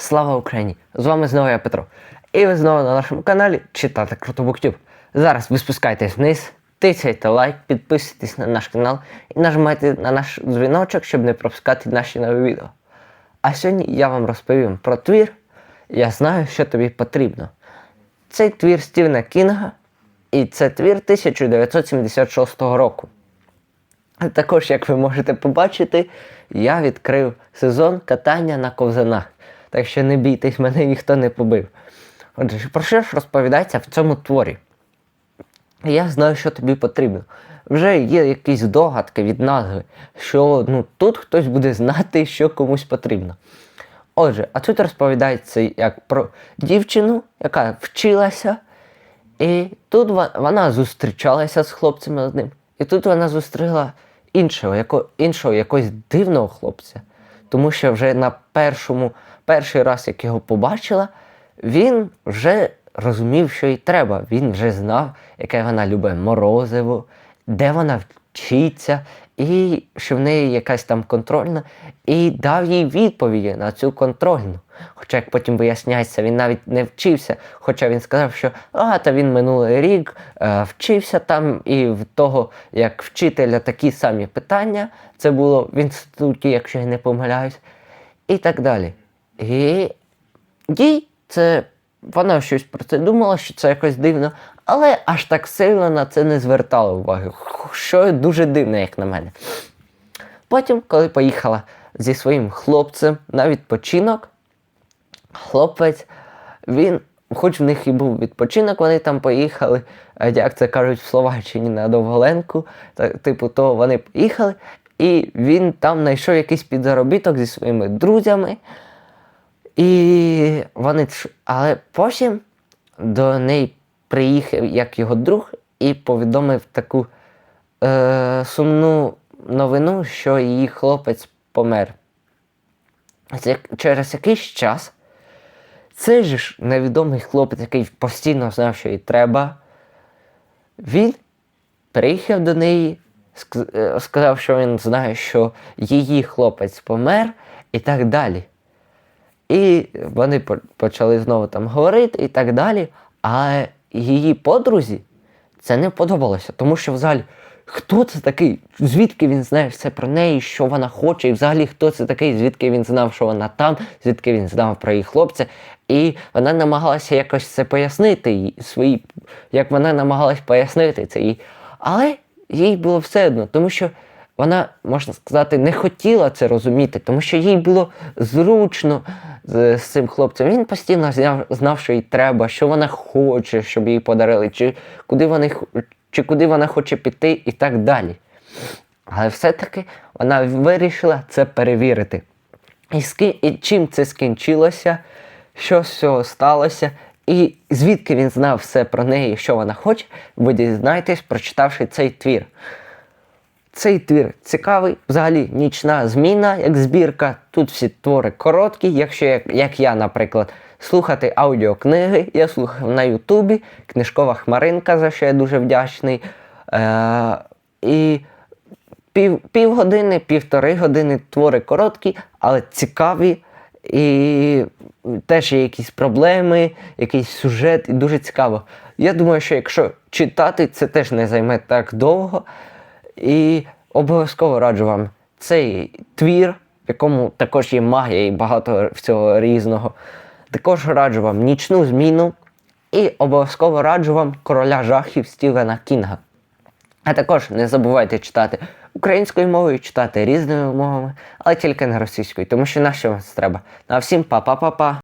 Слава Україні! З вами знову я Петро. І ви знову на нашому каналі Читати Круто Буктюб. Зараз ви спускайтесь вниз, тисяйте лайк, підписуйтесь на наш канал і нажимайте на наш дзвіночок, щоб не пропускати наші нові відео. А сьогодні я вам розповім про твір Я знаю, що тобі потрібно. Цей твір Стівена Кінга, і це твір 1976 року. А також, як ви можете побачити, я відкрив сезон катання на ковзанах. Так що не бійтесь, мене ніхто не побив. Отже, про що ж розповідається в цьому творі? Я знаю, що тобі потрібно. Вже є якісь догадки від назви, що ну, тут хтось буде знати, що комусь потрібно. Отже, а тут розповідається як про дівчину, яка вчилася, і тут вона зустрічалася з хлопцями одним. І тут вона зустріла іншого, яко, іншого якогось дивного хлопця. Тому що вже на першому, перший раз, як його побачила, він вже розумів, що їй треба. Він вже знав, яке вона любить морозиво, де вона вчиться, і що в неї якась там контрольна, і дав їй відповіді на цю контрольну. Хоча, як потім виясняється, він навіть не вчився, хоча він сказав, що а, та він минулий рік е, вчився там, і в того, як вчителя такі самі питання, це було в інституті, якщо я не помиляюсь, і так далі. І їй це вона щось про це думала, що це якось дивно, але аж так сильно на це не звертала уваги, що дуже дивно, як на мене. Потім, коли поїхала зі своїм хлопцем на відпочинок, хлопець, він, хоч в них і був відпочинок, вони там поїхали, як це кажуть в Словаччині на Довголенку, та, типу, то вони поїхали, і він там знайшов якийсь підзаробіток зі своїми друзями. І вони, але потім до неї приїхав як його друг і повідомив таку е, сумну новину, що її хлопець помер. Через якийсь час цей же ж невідомий хлопець, який постійно знав, що їй треба, він приїхав до неї, е, сказав, що він знає, що її хлопець помер і так далі. І вони почали знову там говорити і так далі. А її подрузі це не подобалося, тому що взагалі, хто це такий? Звідки він знає все про неї, що вона хоче, і взагалі хто це такий, звідки він знав, що вона там, звідки він знав про її хлопця. І вона намагалася якось це пояснити свої, як вона намагалась пояснити це їй. Але їй було все одно, тому що вона, можна сказати, не хотіла це розуміти, тому що їй було зручно з, з цим хлопцем. Він постійно знав, знав, що їй треба, що вона хоче, щоб їй подарили, чи куди, вони, чи куди вона хоче піти і так далі. Але все-таки вона вирішила це перевірити. І, ски... і чим це скінчилося, що з цього сталося, і звідки він знав все про неї, що вона хоче, ви дізнаєтесь, прочитавши цей твір. Цей твір цікавий, взагалі нічна зміна, як збірка. Тут всі твори короткі. Якщо як, як я, наприклад, слухати аудіокниги, я слухав на Ютубі, книжкова хмаринка, за що я дуже вдячний. Е- і пів, півгодини, півтори години твори короткі, але цікаві. І теж є якісь проблеми, якийсь сюжет, і дуже цікаво. Я думаю, що якщо читати, це теж не займе так довго. І обов'язково раджу вам цей твір, в якому також є магія і багато всього різного. Також раджу вам нічну зміну і обов'язково раджу вам короля жахів Стівена Кінга. А також не забувайте читати українською мовою, читати різними мовами, але тільки не російською, тому що на що вам треба. Ну, а всім па-па-па-па.